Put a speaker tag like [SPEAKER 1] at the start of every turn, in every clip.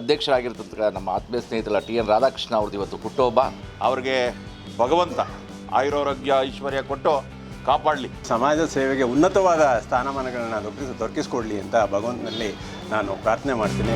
[SPEAKER 1] ಅಧ್ಯಕ್ಷರಾಗಿರ್ತಕ್ಕಂಥ ನಮ್ಮ ಆತ್ಮೀಯ ಸ್ನೇಹಿತರ ಟಿ ಎನ್ ರಾಧಾಕೃಷ್ಣ ಅವ್ರದ್ದು ಇವತ್ತು ಹುಟ್ಟುಹಬ್ಬ.
[SPEAKER 2] ಅವ್ರಿಗೆ ಭಗವಂತ ಆಯುರಾರೋಗ್ಯ ಐಶ್ವರ್ಯ ಕೊಟ್ಟು ಕಾಪಾಡಲಿ.
[SPEAKER 3] ಸಮಾಜ ಸೇವೆಗೆ ಉನ್ನತವಾದ ಸ್ಥಾನಮಾನಗಳನ್ನ ದೊರಕಿಸ್ ದೊರಕಿಸ್ಕೊಡ್ಲಿ ಅಂತ ಭಗವಂತನಲ್ಲಿ ನಾನು ಪ್ರಾರ್ಥನೆ ಮಾಡ್ತೀನಿ.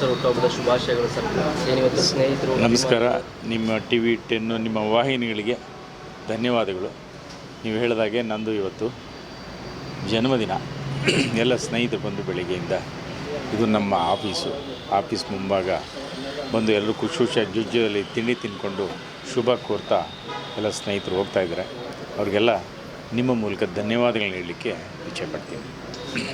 [SPEAKER 4] ಸರ್, ಹುಟ್ಟುಹಬ್ಬದ ಶುಭಾಶಯಗಳು ಸರ್. ಏನಿವತ್ತು ಸ್ನೇಹಿತರು
[SPEAKER 5] ನಮಸ್ಕಾರ. ನಿಮ್ಮ ಟಿ ವಿ ಟೆನ್ನು ನಿಮ್ಮ ವಾಹಿನಿಗಳಿಗೆ ಧನ್ಯವಾದಗಳು. ನೀವು ಹೇಳಿದಾಗೆ ನಂದು ಇವತ್ತು ಜನ್ಮದಿನ. ಎಲ್ಲ ಸ್ನೇಹಿತರು ಬಂದು ಬೆಳಿಗ್ಗೆಯಿಂದ ಇದು ನಮ್ಮ ಆಫೀಸು. ಆಫೀಸ್ ಮುಂಭಾಗ ಬಂದು ಎಲ್ಲರೂ ಖುಷಿ ಜುಜ್ಜಲ್ಲಿ ತಿಂಡಿ ತಿಂದ್ಕೊಂಡು ಶುಭ ಕೋರ್ತಾ ಎಲ್ಲ ಸ್ನೇಹಿತರು ಹೋಗ್ತಾ ಇದ್ದಾರೆ. ಅವ್ರಿಗೆಲ್ಲ ನಿಮ್ಮ ಮೂಲಕ ಧನ್ಯವಾದಗಳನ್ನ ಹೇಳಲಿಕ್ಕೆ ಇಚ್ಛೆ ಪಡ್ತೀನಿ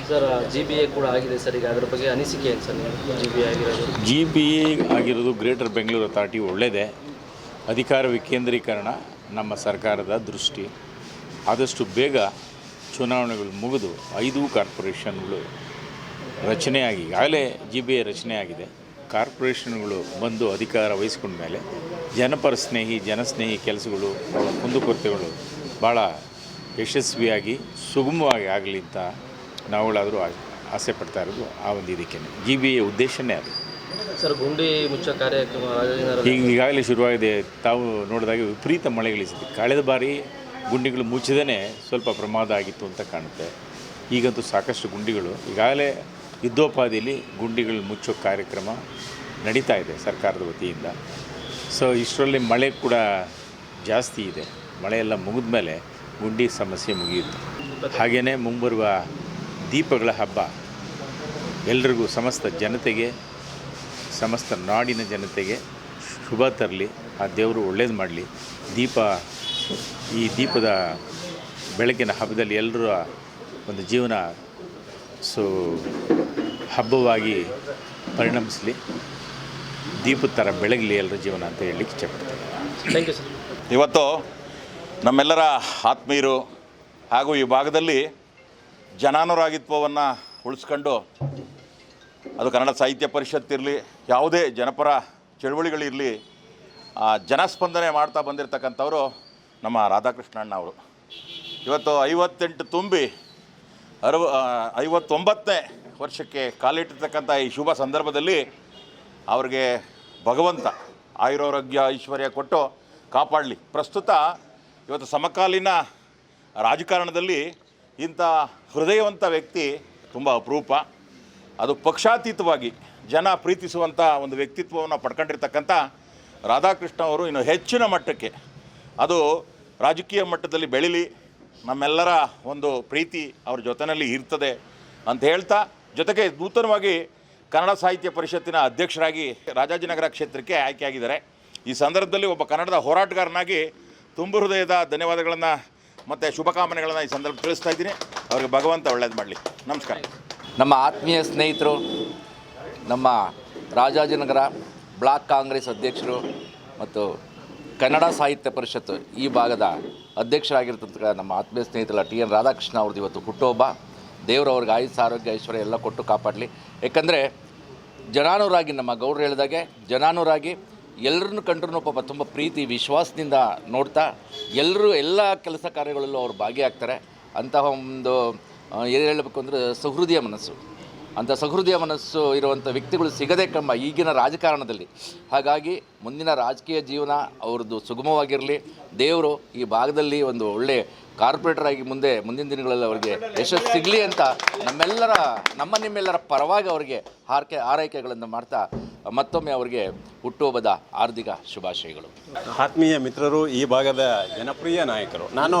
[SPEAKER 4] ಸರ್ ಜಿ ಬಿ ಎ ಕೂಡ ಆಗಿದೆ ಸರ್ ಈಗ ಅದ್ರ ಬಗ್ಗೆ ಅನಿಸಿಕೆ ಏನು ಸರ್ ಜಿ ಬಿ ಆಗಿರೋದು?
[SPEAKER 5] ಜಿ ಬಿ ಎ ಆಗಿರೋದು ಗ್ರೇಟರ್ ಬೆಂಗಳೂರು ಅಥಾರಿಟಿ ಒಳ್ಳೆಯದೇ ಅಧಿಕಾರ ವಿಕೇಂದ್ರೀಕರಣ ನಮ್ಮ ಸರ್ಕಾರದ ದೃಷ್ಟಿ. ಆದಷ್ಟು ಬೇಗ ಚುನಾವಣೆಗಳು ಮುಗಿದು ಐದು ಕಾರ್ಪೊರೇಷನ್ಗಳು ರಚನೆಯಾಗಿ ಈಗಾಗಲೇ ಜಿ ಬಿ ಎ ರಚನೆಯಾಗಿದೆ. ಕಾರ್ಪೊರೇಷನ್ಗಳು ಬಂದು ಅಧಿಕಾರ ವಹಿಸ್ಕೊಂಡ ಮೇಲೆ ಜನಪರ ಸ್ನೇಹಿ ಜನಸ್ನೇಹಿ ಕೆಲಸಗಳು ಕುಂದುಕೊರತೆಗಳು ಭಾಳ ಯಶಸ್ವಿಯಾಗಿ ಸುಗಮವಾಗಿ ಆಗಲಿ ಅಂತ ನಾವುಗಳಾದರೂ ಆಸೆ ಪಡ್ತಾ ಇರೋದು ಆ ಒಂದು ಇದಕ್ಕೆ. ಜಿ ಬಿ ಎ ಉದ್ದೇಶನೇ ಅದು.
[SPEAKER 4] ಸರ್ ಗುಂಡಿ ಮುಚ್ಚೋ ಕಾರ್ಯಕ್ರಮ
[SPEAKER 5] ಈಗ ಈಗಾಗಲೇ ಶುರುವಾಗಿದೆ. ತಾವು ನೋಡಿದಾಗ ವಿಪರೀತ ಮಳೆಗಳಿಸಿದೆ ಕಳೆದ ಬಾರಿ ಗುಂಡಿಗಳು ಮುಚ್ಚದೇ ಸ್ವಲ್ಪ ಪ್ರಮಾದ ಆಗಿತ್ತು ಅಂತ ಕಾಣುತ್ತೆ. ಈಗಂತೂ ಸಾಕಷ್ಟು ಗುಂಡಿಗಳು. ಈಗಾಗಲೇ ಯುದ್ಧೋಪಾದಿಯಲ್ಲಿ ಗುಂಡಿಗಳು ಮುಚ್ಚೋ ಕಾರ್ಯಕ್ರಮ ನಡೀತಾ ಇದೆ ಸರ್ಕಾರದ ವತಿಯಿಂದ. ಸೊ ಇಷ್ಟರಲ್ಲಿ ಮಳೆ ಕೂಡ ಜಾಸ್ತಿ ಇದೆ. ಮಳೆ ಎಲ್ಲ ಮುಗಿದ ಮೇಲೆ ಗುಂಡಿ ಸಮಸ್ಯೆ ಮುಗಿಯುತ್ತೆ ಹಾಗೆಯೇ ಮುಂಬರುವ ದೀಪಗಳ ಹಬ್ಬ ಎಲ್ರಿಗೂ ಸಮಸ್ತ ಜನತೆಗೆ, ಸಮಸ್ತ ನಾಡಿನ ಜನತೆಗೆ ಶುಭ ತರಲಿ, ಆ ದೇವರು ಒಳ್ಳೇದು ಮಾಡಲಿ. ದೀಪ, ಈ ದೀಪದ ಬೆಳಕಿನ ಹಬ್ಬದಲ್ಲಿ ಎಲ್ಲರ ಒಂದು ಜೀವನ ಸೊ ಹಬ್ಬವಾಗಿ ಪರಿಣಮಿಸಲಿ. ದೀಪದ ಥರ ಬೆಳಗಲಿ ಎಲ್ಲರ ಜೀವನ ಅಂತ ಹೇಳಲಿಕ್ಕೆ
[SPEAKER 4] ಇಚ್ಛೆಪಡ್ತೀನಿ
[SPEAKER 2] ಇವತ್ತು ನಮ್ಮೆಲ್ಲರ ಆತ್ಮೀಯರು ಹಾಗೂ ಈ ಭಾಗದಲ್ಲಿ ಜನಾನುರಾಗಿತ್ವವನ್ನು ಉಳಿಸ್ಕೊಂಡು ಅದು ಕನ್ನಡ ಸಾಹಿತ್ಯ ಪರಿಷತ್ ಇರಲಿ, ಯಾವುದೇ ಜನಪರ ಚಳುವಳಿಗಳಿರಲಿ ಜನಸ್ಪಂದನೆ ಮಾಡ್ತಾ ಬಂದಿರತಕ್ಕಂಥವರು ನಮ್ಮ ರಾಧಾಕೃಷ್ಣಣ್ಣ ಅವರು. ಇವತ್ತು ಐವತ್ತೆಂಟು ತುಂಬಿ ಅರವ ಐವತ್ತೊಂಬತ್ತನೇ ವರ್ಷಕ್ಕೆ ಕಾಲಿಟ್ಟಿರ್ತಕ್ಕಂಥ ಈ ಶುಭ ಸಂದರ್ಭದಲ್ಲಿ ಅವ್ರಿಗೆ ಭಗವಂತ ಆಯುರಾರೋಗ್ಯ ಐಶ್ವರ್ಯ ಕೊಟ್ಟು ಕಾಪಾಡಲಿ. ಪ್ರಸ್ತುತ ಇವತ್ತು ಸಮಕಾಲೀನ ರಾಜಕಾರಣದಲ್ಲಿ ಇಂಥ ಹೃದಯವಂತ ವ್ಯಕ್ತಿ ತುಂಬ ಅಪರೂಪ. ಅದು ಪಕ್ಷಾತೀತವಾಗಿ ಜನ ಪ್ರೀತಿಸುವಂಥ ಒಂದು ವ್ಯಕ್ತಿತ್ವವನ್ನು ಪಡ್ಕೊಂಡಿರ್ತಕ್ಕಂಥ ರಾಧಾಕೃಷ್ಣ ಅವರು ಇನ್ನು ಹೆಚ್ಚಿನ ಮಟ್ಟಕ್ಕೆ ಅದು ರಾಜಕೀಯ ಮಟ್ಟದಲ್ಲಿ ಬೆಳೀಲಿ, ನಮ್ಮೆಲ್ಲರ ಒಂದು ಪ್ರೀತಿ ಅವ್ರ ಜೊತೆಯಲ್ಲಿ ಇರ್ತದೆ ಅಂತ ಹೇಳ್ತಾ, ಜೊತೆಗೆ ನೂತನವಾಗಿ ಕನ್ನಡ ಸಾಹಿತ್ಯ ಪರಿಷತ್ತಿನ ಅಧ್ಯಕ್ಷರಾಗಿ ರಾಜಾಜಿನಗರ ಕ್ಷೇತ್ರಕ್ಕೆ ಆಯ್ಕೆಯಾಗಿದ್ದಾರೆ. ಈ ಸಂದರ್ಭದಲ್ಲಿ ಒಬ್ಬ ಕನ್ನಡದ ಹೋರಾಟಗಾರನಾಗಿ ತುಂಬು ಹೃದಯದ ಧನ್ಯವಾದಗಳನ್ನು ಮತ್ತು ಶುಭಕಾಮನೆಗಳನ್ನು ಈ ಸಂದರ್ಭ ತಿಳಿಸ್ತಾ ಇದ್ದೀನಿ. ಅವ್ರಿಗೆ ಭಗವಂತ ಒಳ್ಳೇದು ಮಾಡಲಿ. ನಮಸ್ಕಾರ.
[SPEAKER 1] ನಮ್ಮ ಆತ್ಮೀಯ ಸ್ನೇಹಿತರು, ನಮ್ಮ ರಾಜಾಜಿನಗರ ಬ್ಲಾಕ್ ಕಾಂಗ್ರೆಸ್ ಅಧ್ಯಕ್ಷರು ಮತ್ತು ಕನ್ನಡ ಸಾಹಿತ್ಯ ಪರಿಷತ್ತು ಈ ಭಾಗದ ಅಧ್ಯಕ್ಷರಾಗಿರ್ತಕ್ಕಂಥ ನಮ್ಮ ಆತ್ಮೀಯ ಸ್ನೇಹಿತರ ಟಿ ಎನ್ ರಾಧಾಕೃಷ್ಣ ಅವ್ರದ್ದು ಇವತ್ತು ಹುಟ್ಟುಹಬ್ಬ. ದೇವರು ಅವ್ರಿಗೆ ಆಯುಸ್, ಆರೋಗ್ಯ, ಐಶ್ವರ್ಯ ಎಲ್ಲ ಕೊಟ್ಟು ಕಾಪಾಡಲಿ. ಯಾಕಂದರೆ ಜನಾನುರಾಗಿ, ನಮ್ಮ ಗೌಡ್ರು ಹೇಳಿದಾಗೆ ಜನಾನುರಾಗಿ ಎಲ್ಲರನ್ನು ಕಂಡ್ರೂ ಪಾಪ ತುಂಬ ಪ್ರೀತಿ, ವಿಶ್ವಾಸದಿಂದ ನೋಡ್ತಾ ಎಲ್ಲರೂ ಎಲ್ಲ ಕೆಲಸ ಕಾರ್ಯಗಳಲ್ಲೂ ಅವ್ರು ಭಾಗಿಯಾಗ್ತಾರೆ. ಅಂತಹ ಒಂದು ಏನು ಹೇಳಬೇಕು ಅಂದರೆ ಸಹೃದಯ ಮನಸ್ಸು. ಅಂಥ ಸಹೃದಯ ಮನಸ್ಸು ಇರುವಂಥ ವ್ಯಕ್ತಿಗಳು ಸಿಗದೆ ಕಮ್ಮ ಈಗಿನ ರಾಜಕಾರಣದಲ್ಲಿ. ಹಾಗಾಗಿ ಮುಂದಿನ ರಾಜಕೀಯ ಜೀವನ ಅವ್ರದ್ದು ಸುಗಮವಾಗಿರಲಿ. ದೇವರು ಈ ಭಾಗದಲ್ಲಿ ಒಂದು ಒಳ್ಳೆ ಕಾರ್ಪೊರೇಟರ್ ಆಗಿ ಮುಂದೆ, ಮುಂದಿನ ದಿನಗಳಲ್ಲಿ ಅವರಿಗೆ ಯಶಸ್ಸು ಸಿಗಲಿ ಅಂತ ನಮ್ಮೆಲ್ಲರ, ನಮ್ಮ ನಿಮ್ಮೆಲ್ಲರ ಪರವಾಗಿ ಅವರಿಗೆ ಹಾರಕೆ ಆರೈಕೆಗಳನ್ನು ಮಾಡ್ತಾ ಮತ್ತೊಮ್ಮೆ ಅವರಿಗೆ ಹುಟ್ಟುಹಬ್ಬದ ಹಾರ್ದಿಕ ಶುಭಾಶಯಗಳು.
[SPEAKER 3] ಆತ್ಮೀಯ ಮಿತ್ರರು, ಈ ಭಾಗದ ಜನಪ್ರಿಯ ನಾಯಕರು. ನಾನು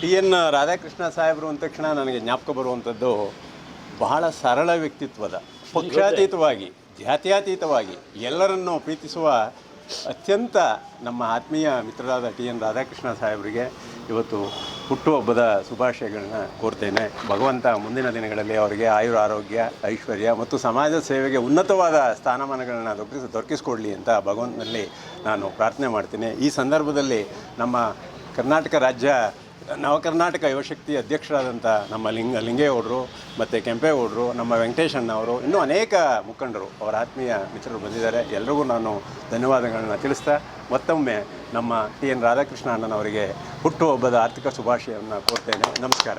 [SPEAKER 3] ಟಿ ಎನ್ ರಾಧಾಕೃಷ್ಣ ಸಾಹೇಬರು ಅಂದ ತಕ್ಷಣ ನನಗೆ ಜ್ಞಾಪಕ ಬರುವಂಥದ್ದು, ಬಹಳ ಸರಳ ವ್ಯಕ್ತಿತ್ವದ, ಪಕ್ಷಾತೀತವಾಗಿ, ಜಾತ್ಯಾತೀತವಾಗಿ ಎಲ್ಲರನ್ನೂ ಪ್ರೀತಿಸುವ ಅತ್ಯಂತ ನಮ್ಮ ಆತ್ಮೀಯ ಮಿತ್ರರಾದ ಟಿ ಎನ್ ರಾಧಾಕೃಷ್ಣ ಸಾಹೇಬರಿಗೆ ಇವತ್ತು ಹುಟ್ಟುಹಬ್ಬದ ಶುಭಾಶಯಗಳನ್ನ ಕೋರ್ತೇನೆ. ಭಗವಂತ ಮುಂದಿನ ದಿನಗಳಲ್ಲಿ ಅವರಿಗೆ ಆಯುರ ಆರೋಗ್ಯ, ಐಶ್ವರ್ಯ ಮತ್ತು ಸಮಾಜ ಸೇವೆಗೆ ಉನ್ನತವಾದ ಸ್ಥಾನಮಾನಗಳನ್ನ ದೊರಕಿಸ, ದೊರಕಿಸ್ಕೊಡ್ಲಿ ಅಂತ ಭಗವಂತನಲ್ಲಿ ನಾನು ಪ್ರಾರ್ಥನೆ ಮಾಡ್ತೀನಿ. ಈ ಸಂದರ್ಭದಲ್ಲಿ ನಮ್ಮ ಕರ್ನಾಟಕ ರಾಜ್ಯ ನವ ಕರ್ನಾಟಕ ಯುವಶಕ್ತಿ ಅಧ್ಯಕ್ಷರಾದಂಥ ನಮ್ಮ ಲಿಂಗ ಲಿಂಗೇಗೌಡರು ಮತ್ತು ಕೆಂಪೇಗೌಡರು, ನಮ್ಮ ವೆಂಕಟೇಶಣ್ಣವರು ಇನ್ನೂ ಅನೇಕ ಮುಖಂಡರು, ಅವರ ಆತ್ಮೀಯ ಮಿತ್ರರು ಬಂದಿದ್ದಾರೆ. ಎಲ್ರಿಗೂ ನಾನು ಧನ್ಯವಾದಗಳನ್ನು ತಿಳಿಸ್ತಾ, ಮತ್ತೊಮ್ಮೆ ನಮ್ಮ ಟಿ ಎನ್ ರಾಧಾಕೃಷ್ಣ ಅಣ್ಣನವರಿಗೆ ಹುಟ್ಟುಹಬ್ಬದ ಆರ್ಥಿಕ ಶುಭಾಶಯವನ್ನು ಕೋರ್ತೇನೆ. ನಮಸ್ಕಾರ.